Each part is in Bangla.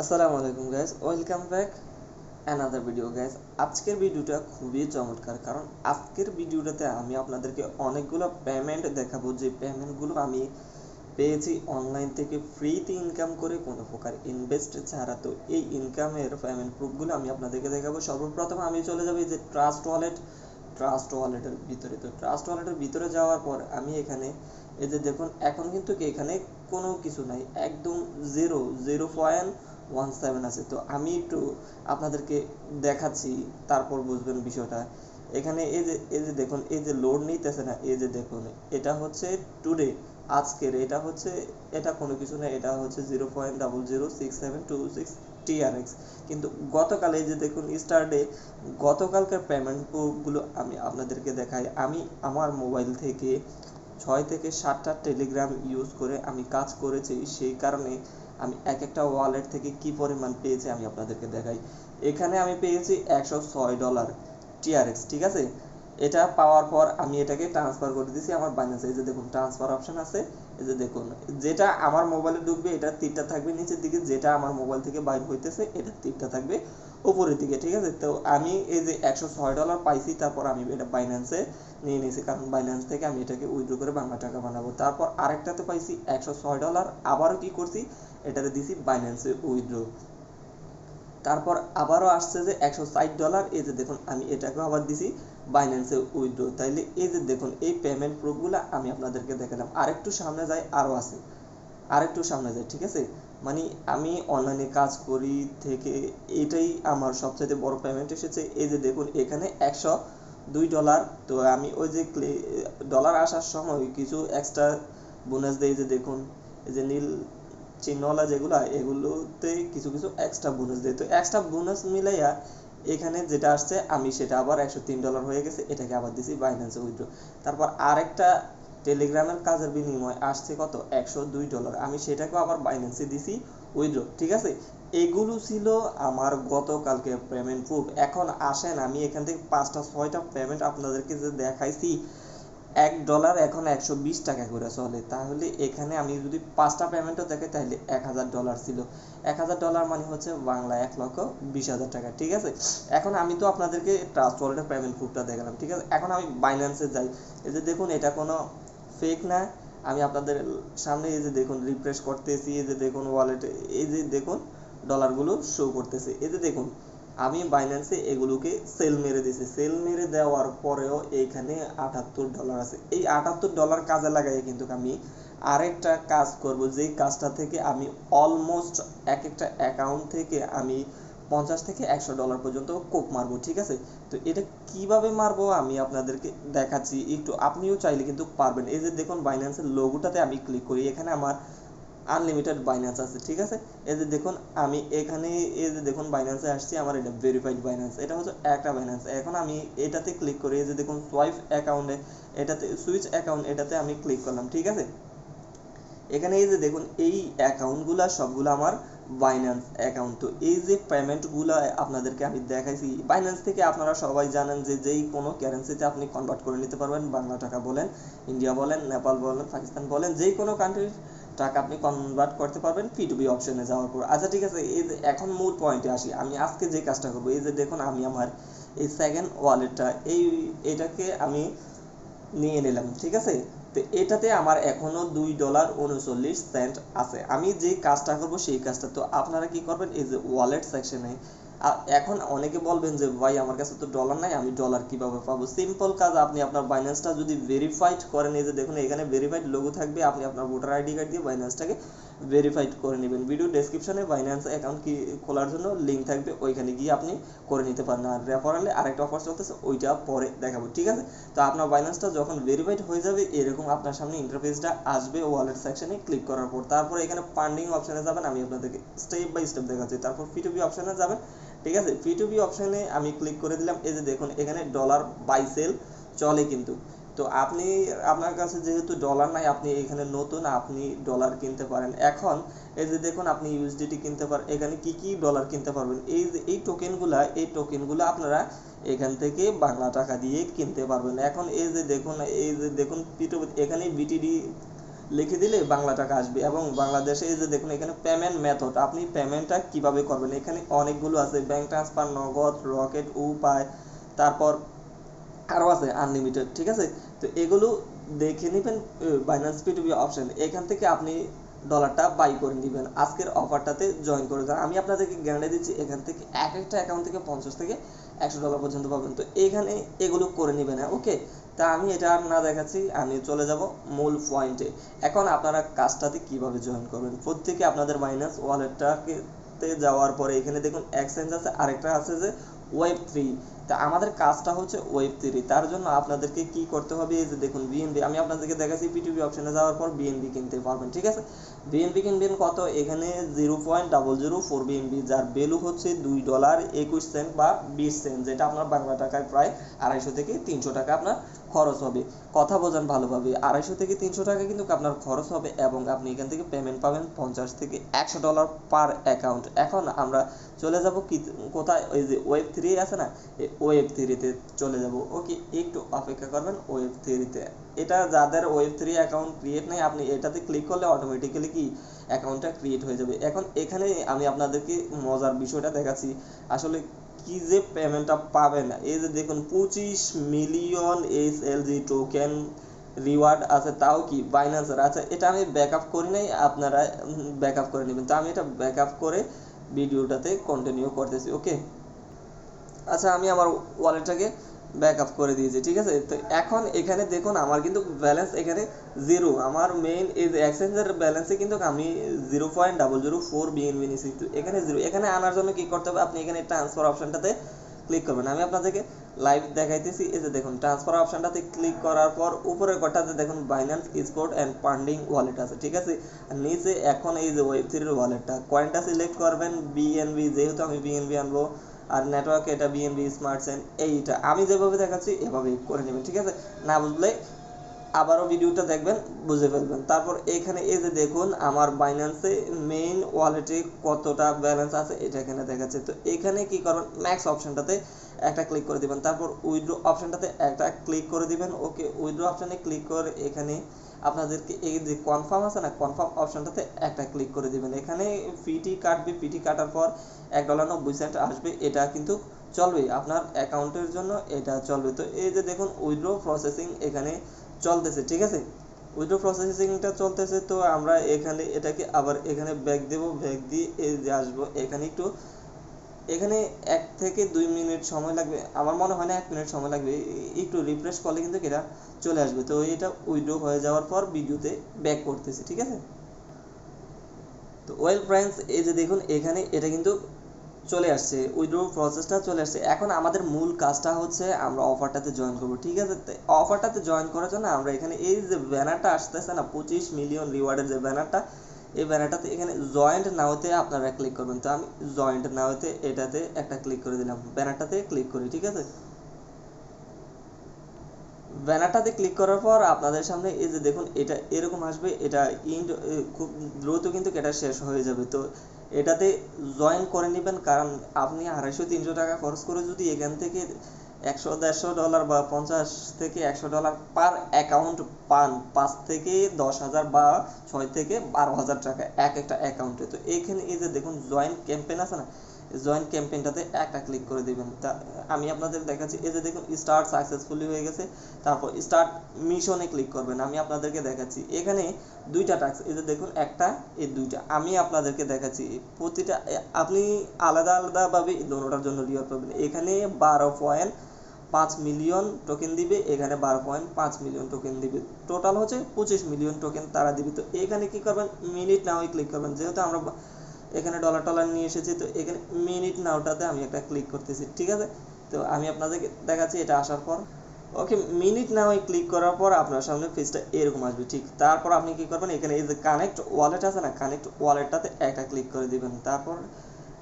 আসসালামু আলাইকুম guys welcome back another video guys আজকের ভিডিওটা খুবই চমৎকার, কারণ আজকের ভিডিওটাতে আমি আপনাদেরকে অনেকগুলো পেমেন্ট দেখাবো। যে পেমেন্টগুলো আমি পেয়েছি অনলাইন থেকে ফ্রিতে ইনকাম করে কোনো প্রকার ইনভেস্ট ছাড়া। তো এই ইনকামের পেমেন্ট প্রুফগুলো আমি আপনাদেরকে দেখাবো। সর্বপ্রথম আমি চলে যাব এই যে ট্রাস্ট ওয়ালেট ট্রাস্ট ওয়ালেটের ভিতরে। তো ট্রাস্ট ওয়ালেটের ভিতরে যাওয়ার পর আমি এখানে এই যে দেখুন, এখন কিন্তু এখানে কোনো কিছু নাই। একদম zero zero point one seven আছে। তো আমি একটু আপনাদেরকে দেখাচ্ছি, তারপর বুঝবেন বিষয়টা। এখানে এই যে এই যে দেখুন, এই যে লোড নিতেছে না, এই যে দেখুন, এটা হচ্ছে টুডে আজকের, এটা হচ্ছে, এটা কোনো কিছু না, এটা হচ্ছে zero point double zero six seven two six TRX কিন্তু গতকাল এই যে দেখুন স্টারডে গতকালকার পেমেন্টগুলো আমি আপনাদেরকে দেখাই। আমি আমার মোবাইল থেকে ছয় থেকে সাতটা টেলিগ্রাম ইউজ করে আমি কাজ করেছি, সেই কারণে আমি এক একটা ওয়ালেট থেকে কি পরিমাণ পেয়েছি আমি আপনাদেরকে দেখাই। এখানে আমি পেয়েছি একশো ছয় ডলার টিআরএক্স ঠিক আছে? এটা পাওয়ার পর আমি এটাকে ট্রান্সফার করে দিয়েছি আমার বাইন্যান্সে এই যে দেখুন ট্রান্সফার অপশন আছে। এই যে দেখুন, যেটা আমার মোবাইলে ঢুকবে, এটা তীরটা থাকবে নিচের দিকে। যেটা আমার মোবাইল থেকে বাইর হইতেছে, এটা তীরটা থাকবে। উপরের দিকে, ঠিক আছে? তো আমি এই যে একশো ছয় ডলার পাইছি, তারপর আমি এটা বাইন্যান্সে নিয়ে নিয়েছি, কারণ বাইন্যান্স থেকে আমি এটাকে উইথড্র করে বাংলা টাকা বানাবো। তারপর আরেকটা আরেকটাতে পাইছি, একশো ছয় ডলার আবারও কি করছি? এটাতে দিছি বাইন্যান্সে উইথড্র তারপর আবারও আসছে যে একশো ষাট ডলার এই যে দেখুন, আমি এটাকেও আবার দিছি বাইন্যান্সে উইথড্র তাইলে এই যে দেখুন, এই পেমেন্ট প্রুফগুলো আমি আপনাদেরকে দেখালাম। আরেকটু সামনে যাই, আরও আছে। আরেকটু সামনে যাই, ঠিক আছে? মানে আমি অনলাইনে কাজ করি থেকে এটাই আমার সবচেয়ে বড় পেমেন্ট এসেছে। এই যে দেখুন, এখানে একশো দুই ডলার তো আমি ওই যে ডলার আসার সময় কিছু এক্সট্রা বোনাস দেয় যে দেখুন, এই যে নীল চিহ্নওয়ালা যেগুলো, এগুলোতে কিছু কিছু এক্সট্রা বোনাস দেয় তো এক্সট্রা বোনাস মিলাইয়া এখানে যেটা আসছে, আমি সেটা আবার একশো তিন ডলার হয়ে গেছে, এটাকে আবার দিছি বাইন্যান্সে উইথড্র তারপর আরেকটা টেলিগ্রামের কাজের বিনিময় আসছে কত? একশো দুই ডলার। আমি সেটাকেও আবার বাইন্যান্সে দিছি উইথড্র ঠিক আছে? এগুলো ছিল আমার গতকালকে পেমেন্ট প্রুফ এখন আসেন, আমি এখান থেকে পাঁচটা, ছয়টা পেমেন্ট আপনাদেরকে যে দেখাইছি, এক ডলার এখন একশো বিশ টাকা করে চলে। তাহলে এখানে আমি যদি পাঁচটা পেমেন্টও দেখে তাহলে এক হাজার ডলার ছিল। এক হাজার ডলার মানে হচ্ছে বাংলা এক লক্ষ বিশ হাজার টাকা, ঠিক আছে? এখন আমি তো আপনাদেরকে ট্রাস্ট ওয়ালেটের পেমেন্ট প্রুফটা দেখালাম, ঠিক আছে? এখন আমি বাইন্যান্সে যাই। এই যে দেখুন, এটা কোনো ফেক না, আমি আপনাদের সামনে এই যে দেখুন রিফ্রেশ করতেছি, এই যে দেখুন ওয়ালেটে এই যে দেখুন ডলারগুলো শো করতেছে। এই যে দেখুন, আমি বাইন্যান্সে এগুলোকে সেল মেরে দিয়েছি সেল মেরে দেওয়ার পরেও এইখানে আটাত্তর ডলার আছে। এই আটাত্তর ডলার কাজে লাগাই কিন্তু আমি আরেকটা কাজ করব। যেই কাজটা থেকে আমি অলমোস্ট এক একটা অ্যাকাউন্ট থেকে আমি পঞ্চাশ থেকে একশো ডলার পর্যন্ত কোপ মারবো, ঠিক আছে? তো এটা কীভাবে মারবো আমি আপনাদেরকে দেখাচ্ছি, একটু আপনিও চাইলে কিন্তু পারবেন। এই যে দেখুন বাইন্যান্সের লোগোটাতে আমি ক্লিক করি, এখানে আমার আনলিমিটেড বাইন্যান্স আছে, ঠিক আছে? এই যে দেখুন আমি এখানে, এই যে দেখুন বাইন্যান্সে আসছি, আমার এটা ভেরিফাইড বাইন্যান্স এটা হচ্ছে একটা বাইন্যান্স এখন আমি এটাতে ক্লিক করি, এই যে দেখুন সোয়াইপ অ্যাকাউন্টে এটাতে সুইচ অ্যাকাউন্ট এটাতে আমি ক্লিক করলাম, ঠিক আছে? এখানে এই যে দেখুন এই অ্যাকাউন্টগুলো সবগুলো আমার বাইন্যান্স অ্যাকাউন্ট তো এই যে পেমেন্টগুলো আপনাদেরকে আমি দেখাইছি বাইন্যান্স থেকে আপনারা সবাই জানেন যে যেই কোনো কারেন্সিতে আপনি কনভার্ট করে নিতে পারবেন। বাংলা টাকা বলেন ইন্ডিয়া বলেন নেপাল বলেন পাকিস্তান বলেন, যেই কোনো কান্ট্রির টাকা আপনি কনভার্ট করতে পারবেন পি টু বি অপশনে যাওয়ার পর। আচ্ছা ঠিক আছে, এই যে এখন মূল পয়েন্টে আসি। আমি আজকে যে কাজটা করব, এই যে দেখুন, আমি আমার এই সেকেন্ড ওয়ালেটটা এই, এটাকে আমি নিয়ে নিলাম, ঠিক আছে? তো এটাতে আমার এখনও দুই ডলার উনচল্লিশ সেন্ট আছে। আমি যে কাজটা করব সেই কাজটা। তো আপনারা কি করবেন, এই যে ওয়ালেট সেকশনে আর এখন অনেকে বলবেন যে, ভাই, আমার কাছে তো ডলার নাই, আমি ডলার কীভাবে পাবো? সিম্পল কাজ, আপনি আপনার বাইন্যান্সটা যদি ভেরিফাইড করেন, এই যে দেখুন, এখানে ভেরিফাইড লোগো থাকবে, আপনি আপনার ভোটার আইডি কার্ড দিয়ে বাইন্যান্সটাকে ভেরিফাইড করে নেবেন। ভিডিও ডেসক্রিপশনে বাইন্যান্স অ্যাকাউন্ট কি খোলার জন্য লিঙ্ক থাকবে, ওইখানে গিয়ে আপনি করে নিতে পারেন। আর রেফারেলে আরেকটা অফার চলতেছে, ওইটা পরে দেখাবো, ঠিক আছে? তো আপনার বাইন্যান্সটা যখন ভেরিফাইড হয়ে যাবে, এরকম আপনার সামনে ইন্টারফেসটা আসবে ওয়ালেট সেকশনে ক্লিক করার পর। তারপর এখানে ফান্ডিং অপশানে যাবেন, আমি আপনাদেরকে স্টেপ বাই স্টেপ দেখাচ্ছি। তারপর ফি টু বি অপশনে যাবেন, ঠিক আছে? পি টু অপশনে আমি ক্লিক করে দিলাম, এই যে দেখুন, এখানে ডলার বাই সেল চলে কিন্তু। তো আপনি, আপনার কাছে যেহেতু ডলার নাই, আপনি এখানে নতুন, আপনি ডলার কিনতে পারেন। এখন এই যে দেখুন, আপনি ইউএসডিটি কিনতে পারেন এখানে কি কি ডলার কিনতে পারবেন? এই এই টোকেনগুলা এই টোকেনগুলো আপনারা এখান থেকে বাংলা টাকা দিয়ে কিনতে পারবেন। এখন এই যে দেখুন, এই যে দেখুন এখানে বিটিডি লিখে দিলে বাংলা টাকা আসবে এবং বাংলাদেশে এই যে দেখুন, এখানে পেমেন্ট মেথড আপনি পেমেন্টটা কীভাবে করবেন? এখানে অনেকগুলো আছে ব্যাংক ট্রান্সফার নগদ রকেট উপায়, তারপর আরও আছে আনলিমিটেড ঠিক আছে? তো এগুলো দেখে নেবেন বাইন্যান্স পিটুপি অপশন এখান থেকে আপনি ডলারটা বাই করে নেবেন। আজকের অফারটাতে জয়েন করে দেন। আমি আপনাদেরকে গ্যারান্টি দিচ্ছি, এখান থেকে এক একটা অ্যাকাউন্ট থেকে পঞ্চাশ থেকে একশো ডলার পর্যন্ত পাবেন। তো এখানে এগুলো করে নেবেন হ্যাঁ ওকে তা আমি এটা আর না দেখাচ্ছি, আমি চলে যাব মূল পয়েন্টে এখন আপনারা কাজটাতে কীভাবে জয়েন করবেন? প্রত্যেকে আপনাদের মাইনাস ওয়ালেটটাকে যাওয়ার পরে এখানে দেখুন এক্সচেঞ্জ আছে, আরেকটা আছে যে ওয়েব থ্রি তা আমাদের কাজটা হচ্ছে ওয়েব থ্রি তার জন্য আপনাদেরকে কি করতে হবে? এই যে দেখুন বিএনবি আমি আপনাদেরকে দেখাচ্ছি পিটিভি অপশনে যাওয়ার পর বিএনবি কিনতে পারবেন, ঠিক আছে? বিএনবি কিনবেন কত? এখানে zero point double zero four BNB যার ভ্যালু হচ্ছে দুই ডলার একুশ সেন্ট বা বিশ সেন্ট, যেটা আপনার বাংলা টাকায় প্রায় আড়াইশো থেকে তিনশো টাকা আপনার খরচ হবে। কথা বোঝান ভালোভাবে, আড়াইশো থেকে তিনশো টাকা কিন্তু আপনার খরচ হবে এবং আপনি এখান থেকে পেমেন্ট পাবেন পঞ্চাশ থেকে একশো ডলার পার অ্যাকাউন্ট এখন আমরা চলে যাব কি, কোথায়? ওই যে ওয়েব থ্রি আছে না ওয়েব থ্রিতে চলে যাব। ওকে একটু অপেক্ষা করবেন ওয়েব থ্রিতে এটা যাদের ওয়েব থ্রি অ্যাকাউন্ট ক্রিয়েট নেই, আপনি এটাতে ক্লিক করলে অটোমেটিক্যালি কি অ্যাকাউন্টটা ক্রিয়েট হয়ে যাবে। এখন এখানে আমি আপনাদেরকে মজার বিষয়টা দেখাচ্ছি। আসলে কি যে পেমেন্টটা পাবেন, এই যে দেখুন, পঁচিশ million H L G token reward আছে, তাও কি বাইন্যান্সের আচ্ছা এটা আমি ব্যাকআপ করি নাই, আপনারা ব্যাকআপ করে নেবেন। তো আমি এটা ব্যাকআপ করে ভিডিওটাতে কন্টিনিউ করতেছি ওকে আচ্ছা আমি আমার ওয়ালেটটাকে ব্যাকআপ করে দিয়েছি, ঠিক আছে? তো এখন এখানে দেখুন, আমার কিন্তু ব্যালেন্স এখানে জিরো আমার মেইন এই যে এক্সচেঞ্জের ব্যালেন্সে কিন্তু আমি zero point double zero four BNB নিয়েছি। এখানে জিরো এখানে আনার জন্য কি করতে হবে? আপনি এখানে ট্রান্সফার অপশনটাতে ক্লিক করবেন। আমি আপনাদেরকে লাইভ দেখাইতেছি। এই যে দেখুন ট্রান্সফার অপশনটাতে ক্লিক করার পর উপরের কটাতে দেখুন Binance spot and funding wallet আছে, ঠিক আছে? আর নিচে এখন এই যে ওয়েব থ্রির ওয়ালেটটা কয়েনটা সিলেক্ট করবেন বিএনবি যেহেতু আমি বিএনবি আনব আর নেটওয়ার্ক এটা বিএনবি স্মার্ট সেন এইটা। আমি যেভাবে দেখাচ্ছি এভাবে করে নেবেন, ঠিক আছে? না বুঝলে আবারও ভিডিওটা দেখবেন, বুঝে ফেলবেন। তারপর এখানে এই যে দেখুন, আমার বাইন্যান্সে মেইন ওয়ালেটে কতটা ব্যালেন্স আছে, এটা এখানে দেখাচ্ছে। তো এখানে কি করবেন ম্যাক্স অপশনটাতে একটা ক্লিক করে দিবেন। তারপর উইড্রো অপশনটাতে একটা ক্লিক করে দিবেন। ওকে উইথড্র অপশানে ক্লিক করে এখানে আপনাদেরকে এই যে কনফার্ম আছে না কনফার্ম অপশনটাতে একটা ক্লিক করে দিবেন। এখানে পিটি কাটবে পিটি কাটার পর এক ডলার নব্বই সেন্ট আসবে, এটা কিন্তু চলবে আপনার অ্যাকাউন্টের জন্য এটা চলবে। তো এই যে দেখুন উইথড্র প্রসেসিং এখানে চলতেছে, ঠিক আছে? উইথড্র প্রসেসিংটা চলতেছে, তো আমরা এখানে এটাকে আবার এখানে ব্যাক দেব ব্যাক দিয়ে এই যে আসব, এখানে একটু এখানে এক থেকে দুই মিনিট সময় লাগবে। আমার মনে হয় না এক মিনিট সময় লাগবে। একটু রিফ্রেশ করলে কিন্তু এটা চলে আসবে। তো এটা উইথড্র হয়ে যাওয়ার পর ভিডিওতে ব্যাক করতেছি, ঠিক আছে? তো ওয়েল ফ্রেন্ডস এই যে দেখুন, এখানে এটা কিন্তু চলে আসছে। উইথড্র প্রসেসটা চলে আসছে। এখন আমাদের মূল কাজটা হচ্ছে আমরা অফারটাতে জয়েন করব, ঠিক আছে? অফারটাতে জয়েন করার জন্য আমরা এখানে এই যে ব্যানারটা আসতেছে না, পঁচিশ মিলিয়ন রিওয়ার্ডের যে ব্যানারটা এই ব্যানারটাতে এখানে জয়েন্ট নাওতে আপনারা ক্লিক করবেন। তো আমি জয়েন্ট নাওতে এটাতে একটা ক্লিক করে দিলাম। ব্যানারটাতে ক্লিক করি, ঠিক আছে? ব্যানারটাতে ক্লিক করার পর আপনাদের সামনে এই যে দেখুন, এটা এরকম আসবে, এটা ইন্ড খুব দ্রুত কিন্তু এটা শেষ হয়ে যাবে। তো এটাতে জয়েন করে নেবেন, কারণ আপনি আড়াইশো তিনশো টাকা খরচ করে যদি এখান থেকে একশো দেড়শো ডলার বা পঞ্চাশ থেকে একশো ডলার পার অ্যাকাউন্ট পান। পাঁচ থেকে দশ হাজার বা ছয় থেকে বারো হাজার টাকা এক একটা অ্যাকাউন্টে। তো এইখানে এই যে দেখুন জয়েন্ট ক্যাম্পেন আছে না জয়েন্ট ক্যাম্পেইনটাতে একটা ক্লিক করে দিবেন। তা আমি আপনাদের দেখাচ্ছি, এই যে দেখুন স্টার্ট সাকসেসফুলি হয়ে গেছে, তারপর স্টার্ট মিশনে ক্লিক করবেন। আমি আপনাদেরকে দেখাচ্ছি, এখানে দুইটা টাস্ক এই যে দেখুন, একটা, এই দুইটা। আমি আপনাদেরকে দেখাচ্ছি, প্রতিটা আপনি আলাদা আলাদাভাবে দোনোটার জন্য রিওয়ার্ড পাবেন। এখানে বারো পয়েন্ট পাঁচ মিলিয়ন টোকেন দিবে, এখানে বারো পয়েন্ট পাঁচ মিলিয়ন টোকেন দিবে। টোটাল হচ্ছে পঁচিশ মিলিয়ন টোকেন তারা দিবে। তো এখানে কি করবেন? মিনিট নাও ক্লিক করবেন। যেহেতু আমরা এখানে ডলার টলার নিয়ে এসেছি, তো এখানে মিনিট নাওটাতে আমি একটা ক্লিক করতেছি, ঠিক আছে? তো আমি আপনাদেরকে দেখাচ্ছি, এটা আসার পর। ওকে মিনিট নাও ক্লিক করার পর আপনার সামনে পেজটা এরকম আসবে, ঠিক? তারপর আপনি কি করবেন? এখানে এই যে কানেক্ট ওয়ালেট আছে না কানেক্ট ওয়ালেটটাতে একটা ক্লিক করে দিবেন। তারপর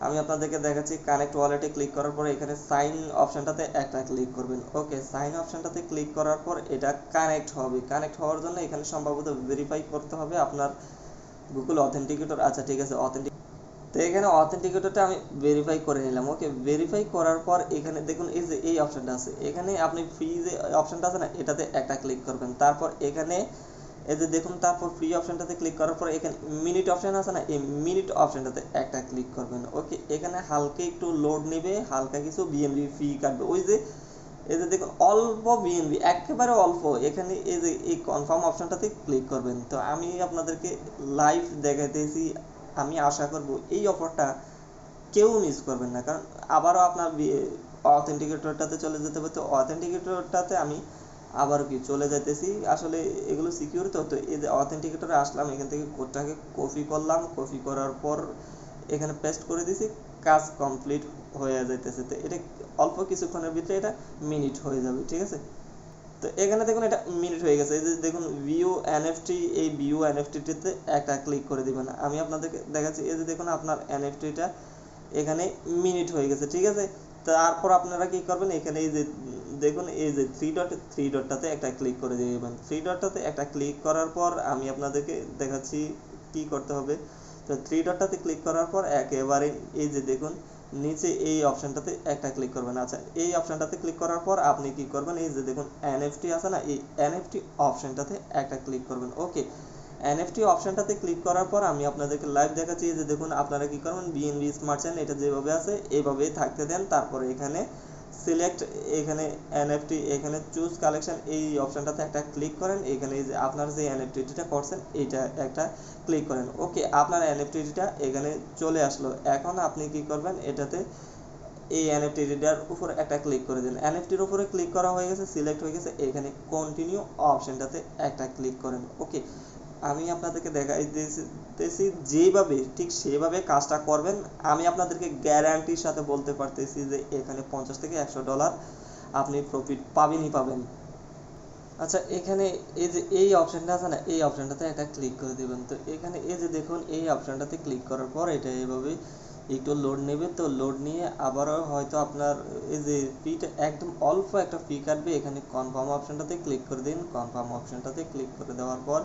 আমি আপনাদেরকে দেখাচ্ছি কানেক্ট ওয়ালেটে ক্লিক করার পর এখানে সাইন অপশনটাতে একটা ক্লিক করবেন। ওকে সাইন অপশনটাতে ক্লিক করার পর এটা কানেক্ট হবে। কানেক্ট হওয়ার জন্য এখানে সম্ভবত ভেরিফাই করতে হবে আপনার গুগল অথেন্টিকেটর আচ্ছা ঠিক আছে অথেন্টিক তো এখানে অথেন্টিকেটরটা আমি ভেরিফাই করে নিলাম। ওকে ভেরিফাই করার পর এখানে দেখুন, এই যে এই অপশনটা আছে। এখানে আপনি ফ্রি যে অপশনটা আছে না, এটাতে একটা ক্লিক করবেন। তারপর এখানে এই যে দেখুন, তারপর ফ্রি অপশনটাতে ক্লিক করার পর এখানে মিনিট অপশন আছে না? এই মিনিট অপশনটাতে একটা ক্লিক করবেন। ওকে এখানে হালকা একটু লোড নেবে, হালকা কিছু বিএমবি ফি কাটবে। ওই যে, এই যে দেখুন, অল্প বিএনবি একেবারে অল্প। এখানে এই যে, এই কনফার্ম অপশনটাতে ক্লিক করবেন। তো আমি আপনাদেরকে লাইভ দেখাইতেছি। আমি আশা করব এই অফারটা কেউ মিস করবেন না। কারণ আবারও আপনার অথেন্টিকেটরটাতে চলে যেতে হবে। তো অথেন্টিকেটরটাতে আমি আবার কি চলে যাইতেছি। আসলে এগুলো সিকিউর তো তো এই যে অথেন্টিকেটরে আসলাম, এখান থেকে কোডটাকে কপি করলাম কপি করার পর এখানে পেস্ট করে দিছি, কাজ কমপ্লিট হয়ে যাইতেছে। তো এটা অল্প কিছুক্ষণের ভিতরে এটা মিনিট হয়ে যাবে, ঠিক আছে? তো এখানে দেখুন এটা মিনিট হয়ে গেছে। এই যে দেখুন ভিউ এনএফটি এই ভিউ এনএফটিতে একটা ক্লিক করে দিবেন। আমি আপনাদেরকে দেখাচ্ছি, এই যে দেখুন আপনার এনএফটিটা এখানে মিনিট হয়ে গেছে, ঠিক আছে? তারপর আপনারা কি করবেন, এখানে এই যে দেখুন, এই যে থ্রি ডট থ্রি ডটটাতে একটা ক্লিক করে দিবেন। থ্রি ডটটাতে একটা ক্লিক করার পর আমি আপনাদেরকে দেখাচ্ছি কি করতে হবে। তো থ্রি ডটটাতে ক্লিক করার পর একেবারে এই যে দেখুন, নিচে এই অপশনটাতে একটা ক্লিক করবেন। আচ্ছা এই অপশনটাতে ক্লিক করার পর আপনি কি করবেন? এই যে দেখুন এনএফটি আছে না? এই এনএফটি অপশনটাতে একটা ক্লিক করবেন। ওকে এনএফটি অপশনটাতে ক্লিক করার পর আমি আপনাদেরকে লাইভ দেখাচ্ছি। যে দেখুন, আপনারা কি করবেন? বিএনবি স্মার্ট চেন এটা যেভাবে আছে এইভাবেই থাকতে দেন। তারপরে এখানে সিলেক্ট এখানে এনএফটি এখানে চুজ কালেকশন এই অপশানটাতে একটা ক্লিক করেন। এখানে যে আপনার যে এনএফটিটা করছেন, এইটা একটা ক্লিক করেন। ওকে আপনার এনএফটিটা এখানে চলে আসলো। এখন আপনি কি করবেন, এটাতে এই এনএফটিটার উপর একটা ক্লিক করে দিন। এনএফটির উপরে ক্লিক করা হয়ে গেছে সিলেক্ট হয়ে গেছে, এখানে কন্টিনিউ অপশনটাতে একটা ক্লিক করেন। ওকে আমি আপনাদেরকে দেখাই দিতেছি যেভাবে ঠিক সেভাবে কাজটা করবেন। আমি আপনাদেরকে গ্যারান্টির সাথে বলতে পারতেছি যে এখানে পঞ্চাশ থেকে একশো ডলার আপনি প্রফিট পাবেনই পাবেন। আচ্ছা এখানে এই যে এই অপশানটা আছে না, এই অপশানটাতে এটা ক্লিক করে দেবেন। তো এখানে এই যে দেখুন, এই অপশানটাতে ক্লিক করার পর এটা এইভাবে একটু লোড নেবে তো লোড নিয়ে আবারও হয়তো আপনার, এই যে ফিটা একদম অল্প একটা ফি কাটবে এখানে কনফার্ম অপশনটাতে ক্লিক করে দিন। কনফার্ম অপশনটাতে ক্লিক করে দেওয়ার পর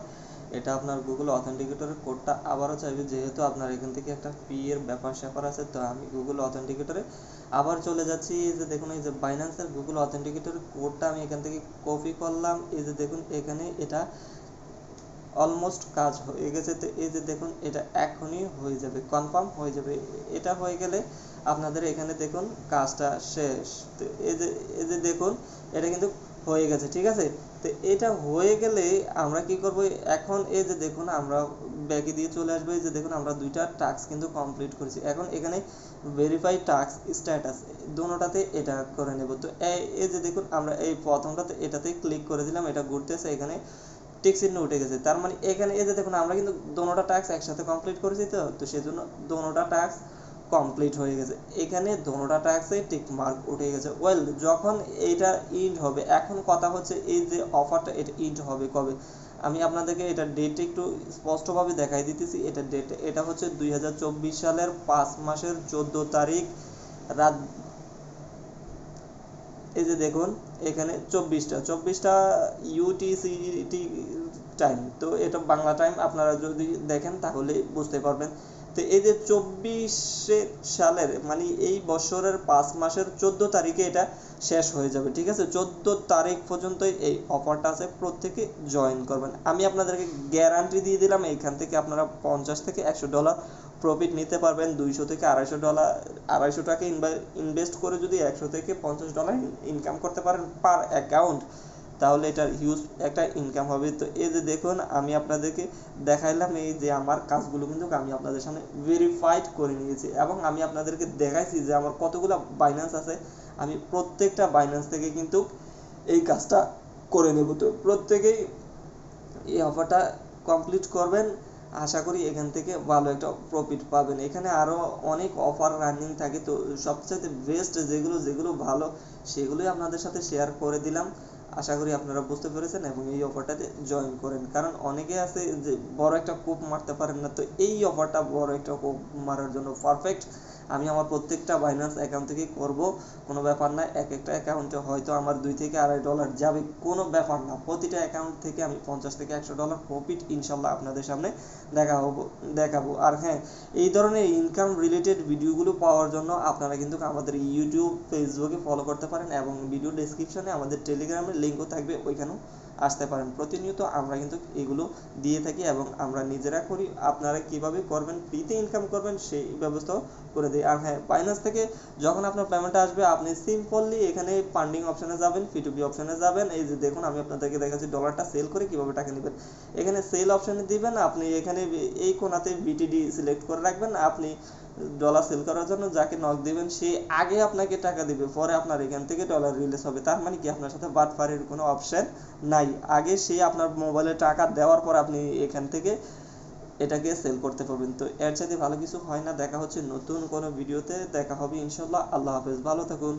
এটা আপনার গুগল অথেন্টিকেটরের কোডটা আবারও চাইবে। যেহেতু আপনার এখান থেকে একটা ফি এর ব্যাপার স্যাপার আছে, তো আমি গুগল অথেন্টিকেটরে আবার চলে যাচ্ছি। এই যে দেখুন, এই যে বাইন্যান্সের গুগল অথেন্টিকেটরের কোডটা আমি এখান থেকে কপি করলাম। এই যে দেখুন, এখানে এটা অলমোস্ট কাজ হয়ে গেছে। তো এই যে দেখুন, এটা এখনই হয়ে যাবে কনফার্ম হয়ে যাবে। এটা হয়ে গেলে আপনাদের এখানে দেখুন, কাজটা শেষ। তো এই যে যে দেখুন, এটা কিন্তু হয়ে গেছে, ঠিক আছে? তো এটা হয়ে গেলে আমরা কি করব? এখন এই যে দেখুন, আমরা ব্যাগে দিয়ে চলে আসব। এই যে দেখুন, আমরা দুইটা টাস্ক কিন্তু কমপ্লিট করেছি। এখন এখানে ভেরিফাই টাস্ক স্ট্যাটাস দোনোটাতে এটা করে নেব। তো এই যে দেখুন, আমরা এই প্রথমটাতে এটাতে ক্লিক করে দিলাম, এটা ঘুরতেছে এখানে। টিক চিহ্ন উঠে গেছে। তার মানে এখানে এই যে দেখুন, আমরা কিন্তু দোনোটা টাস্ক একসাথে কমপ্লিট করেছি তো তো সেজন্য দোনোটা টাস্ক কমপ্লিট হয়ে গেছে। এখানে দোনোটা টাস্কে টিক মার্ক উঠে গেছে। ওয়েল যখন এটা ইন্ড হবে, এখন কথা হচ্ছে এই যে অফারটা এটা ইন্ড হবে কবে? আমি আপনাদেরকে এটা ডেট একটু স্পষ্টভাবে দেখাই দিতেছি। এটা ডেট এটা হচ্ছে দুই হাজার চব্বিশ সালের পাঁচ মাসের চোদ্দ তারিখ রাত। এই যে দেখুন এখানে চব্বিশটা চব্বিশটা ইউটিসিটি টাইম তো এটা বাংলা টাইম আপনারা যদি দেখেন তাহলে বুঝতে পারবেন। তো এই যে চব্বিশে সালের মানে এই বছরের পাঁচ মাসের চোদ্দ তারিখে এটা শেষ হয়ে যাবে, ঠিক আছে? চোদ্দ তারিখ পর্যন্ত এই অফারটা আছে, প্রত্যেকে জয়েন করবেন। আমি আপনাদেরকে গ্যারান্টি দিয়ে দিলাম, এইখান থেকে আপনারা পঞ্চাশ থেকে একশো ডলার প্রফিট নিতে পারবেন দুইশো থেকে আড়াইশো ডলার আড়াইশো টাকা ইনভেস্ট করে যদি একশো থেকে পঞ্চাশ ডলার ইনকাম করতে পারেন পার অ্যাকাউন্ট তাহলে এটার হিউজ একটা ইনকাম হবে। তো এই যে দেখুন, আমি আপনাদেরকে দেখাইলাম এই যে আমার কাজগুলো কিন্তু আমি আপনাদের সামনে ভেরিফাইড করে নিয়েছি এবং আমি আপনাদেরকে দেখাইছি যে আমার কতগুলো বাইন্যান্স আছে। আমি প্রত্যেকটা বাইন্যান্স থেকে কিন্তু এই কাজটা করে নেব। তো প্রত্যেকেই এই অফারটা কমপ্লিট করবেন। আশা করি এখান থেকে ভালো একটা প্রফিট পাবেন। এখানে আরও অনেক অফার রানিং থাকে। তো সবচেয়ে বেস্ট যেগুলো যেগুলো ভালো, সেগুলোই আপনাদের সাথে শেয়ার করে দিলাম। আশা করি আপনারা বুঝতে পেরেছেন এবং এই অফারটাতে জয়েন করেন। কারণ অনেকে আছে যে, বড় একটা কোপ মারতে পারেন না। তো এই অফারটা বড় একটা কোপ মারার জন্য পারফেক্ট আমি আমার প্রত্যেকটা বাইন্যান্স অ্যাকাউন্ট থেকে করব, কোনো ব্যাপার না, এক একটা অ্যাকাউন্টে হয়তো আমার দুই থেকে আড়াই ডলার যাবে, কোনো ব্যাপার না। প্রতিটা অ্যাকাউন্ট থেকে আমি পঞ্চাশ থেকে একশো ডলার প্রফিট ইনশাল্লাহ আপনাদের সামনে দেখা হব দেখাবো। আর হ্যাঁ এই ধরনের ইনকাম রিলেটেড ভিডিওগুলো পাওয়ার জন্য আপনারা কিন্তু আমাদের ইউটিউব ফেসবুকে ফলো করতে পারেন এবং ভিডিও ডেসক্রিপশনে আমাদের টেলিগ্রামের লিঙ্কও থাকবে ওইখানেও। আসতে পারেন। প্রতিনিয়ত আমরা কিন্তু এগুলো দিয়ে থাকি এবং আমরা নিজেরা করি। আপনারা কীভাবে করবেন ফ্রিতে ইনকাম করবেন সেই ব্যবস্থাও করে দিই। আর হ্যাঁ বাইনান্স থেকে যখন আপনার পেমেন্ট আসবে, আপনি সিম্পলি এখানে ফান্ডিং অপশনে যাবেন পি অপশনে যাবেন। এই যে দেখুন, আমি আপনাদেরকে দেখাচ্ছি ডলারটা সেল করে কীভাবে টাকা নেবেন। এখানে সেল অপশনে দিবেন, আপনি এখানে এই কোনাতে বিটিডি সিলেক্ট করে রাখবেন। আপনি ডলার সেল করার জন্য যাকে নক দিবেন, সে আগে আপনাকে টাকা দিবে, পরে আপনার এখান থেকে ডলার রিলিজ হবে। তার মানে কি, আপনার সাথে বাটফারের কোনো অপশন নাই। আগে সে আপনার মোবাইলে টাকা দেওয়ার পর আপনি এখান থেকে এটাকে সেল করতে পারবেন। তো এর চাইতে ভালো কিছু হয় না। দেখা হচ্ছে নতুন কোনো ভিডিওতে দেখা হবে ইনশাল্লাহ আল্লাহ হাফেজ। ভালো থাকুন।